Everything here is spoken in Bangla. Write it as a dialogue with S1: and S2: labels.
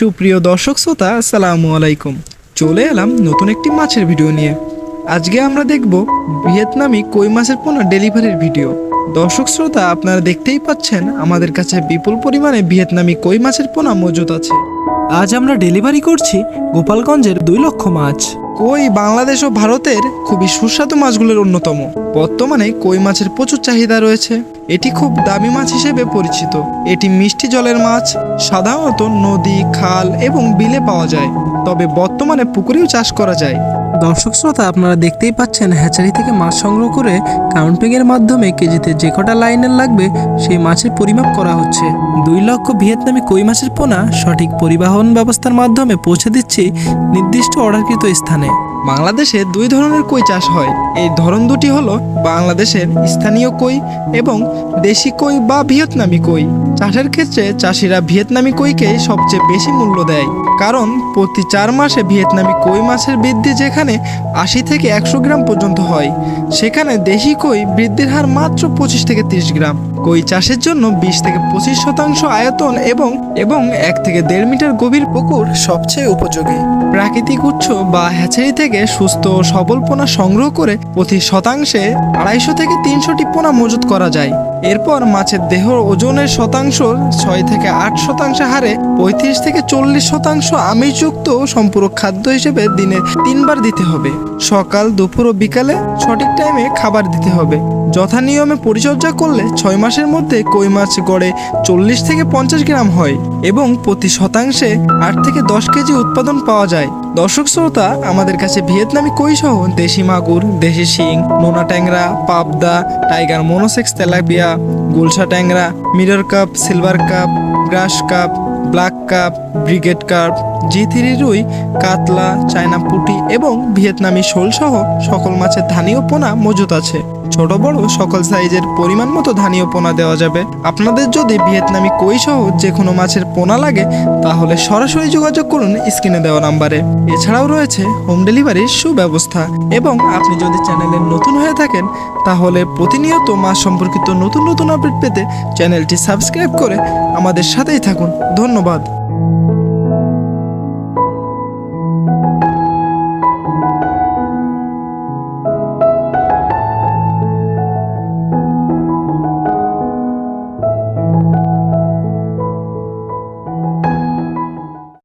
S1: সুপ্রিয় দর্শক শ্রোতা, আসসালামু আলাইকুম। চলে এলাম নতুন একটি মাছের ভিডিও নিয়ে। আজকে আমরা দেখব ভিয়েতনামি কই মাছের পোনা ডেলিভারির ভিডিও। দর্শক শ্রোতা, আপনারা দেখতেই পাচ্ছেন, আমাদের কাছে বিপুল পরিমাণে ভিয়েতনামি কই মাছের পোনা মজুদ আছে।
S2: আজ আমরা ডেলিভারি করছি গোপালগঞ্জের দুই লক্ষ মাছ।
S1: কই বাংলাদেশ ও ভারতের খুবই সুস্বাদু মাছগুলোর অন্যতম। বর্তমানে কই মাছের প্রচুর চাহিদা রয়েছে। এটি খুব দামি মাছ হিসেবে পরিচিত। এটি মিষ্টি জলের মাছ, সাধারণত নদী, খাল এবং বিলে পাওয়া যায়। তবে বর্তমানে পুকুরেও চাষ করা যায়।
S2: দর্শক শ্রোতা, আপনারা দেখতেই পাচ্ছেন হ্যাচারি থেকে মাছ সংগ্রহ করে কাউন্টিংয়ের মাধ্যমে কেজিতে যে কটা লাইনের লাগবে, সেই মাছের পরিমাপ করা হচ্ছে। দুই লক্ষ ভিয়েতনামি কই মাছের পোনা সঠিক পরিবহন ব্যবস্থার মাধ্যমে পৌঁছে দিচ্ছি নির্দিষ্ট অর্ডারকৃত স্থানে।
S1: বাংলাদেশে দুই ধরনের কই চাষ হয়। এই ধরন দুটি হলো বাংলাদেশের স্থানীয় কই এবং দেশি কই বা ভিয়েতনামি কই। চাষের ক্ষেত্রে চাষিরা ভিয়েতনামি কইকে সবচেয়ে বেশি মূল্য দেয়। কারণ প্রতি চার মাসে ভিয়েতনামি কই মাছের বৃদ্ধি যেখানে আশি থেকে একশো গ্রাম পর্যন্ত হয়, সেখানে দেশি কই বৃদ্ধির হার মাত্র পঁচিশ থেকে তিরিশ গ্রাম। কই চাষের জন্য বিশ থেকে পঁচিশ শতাংশ আয়তন এবং এবং এক থেকে দেড় মিটার গভীর পুকুর সবচেয়ে উপযোগী। প্রাকৃতিক উৎস বা হ্যাচারি থেকে সুস্থ ও সবল পোনা সংগ্রহ করে প্রতি শতাংশে আড়াইশো থেকে তিনশোটি পোনা মজুত করা যায়। এরপর মাছের দেহ ওজনের শতাংশ ছয় থেকে আট শতাংশ হারে পঁয়ত্রিশ থেকে চল্লিশ শতাংশ আমিষযুক্ত সম্পূরক খাদ্য হিসেবে দিনে তিনবার দিতে হবে। সকাল, দুপুর ও বিকালে সঠিক টাইমে খাবার দিতে হবে। যথা নিয়মে পরিচর্যা করলে ছয় মাসের মধ্যে কই মাছ গড়ে চল্লিশ থেকে পঞ্চাশ গ্রাম হয় এবং প্রতি শতাংশে আট থেকে দশ কেজি উৎপাদন পাওয়া যায়। দর্শক শ্রোতা, আমাদের কাছে ভিয়েতনামি কই সহ দেশি মাগুর, দেশি শিং, নোনা ট্যাংরা, পাবদা, টাইগার মোনোসেক্স তেলাপিয়া, গুলশা ট্যাংরা, mirror carp, silver carp, grass carp, black carp, brigade carp, G three রুই, কাতলা, চায়না পুটি এবং ভিয়েতনামি শোল সহ সকল মাছের ধানীয় পোনা মজুত আছে। ছোট বড় সকল সাইজের পরিমাণ মতো ধানীয় পোনা দেওয়া যাবে। আপনাদের যদি ভিয়েতনামি কই সহ যে কোনো মাছের পোনা লাগে, তাহলে সরাসরি যোগাযোগ করুন স্ক্রিনে দেওয়া নাম্বারে। এছাড়াও রয়েছে হোম ডেলিভারির সুব্যবস্থা। এবং আপনি যদি চ্যানেলে নতুন হয়ে থাকেন, তাহলে প্রতিনিয়ত মাছ সম্পর্কিত নতুন নতুন আপডেট পেতে চ্যানেলটি সাবস্ক্রাইব করে আমাদের সাথেই থাকুন। ধন্যবাদ।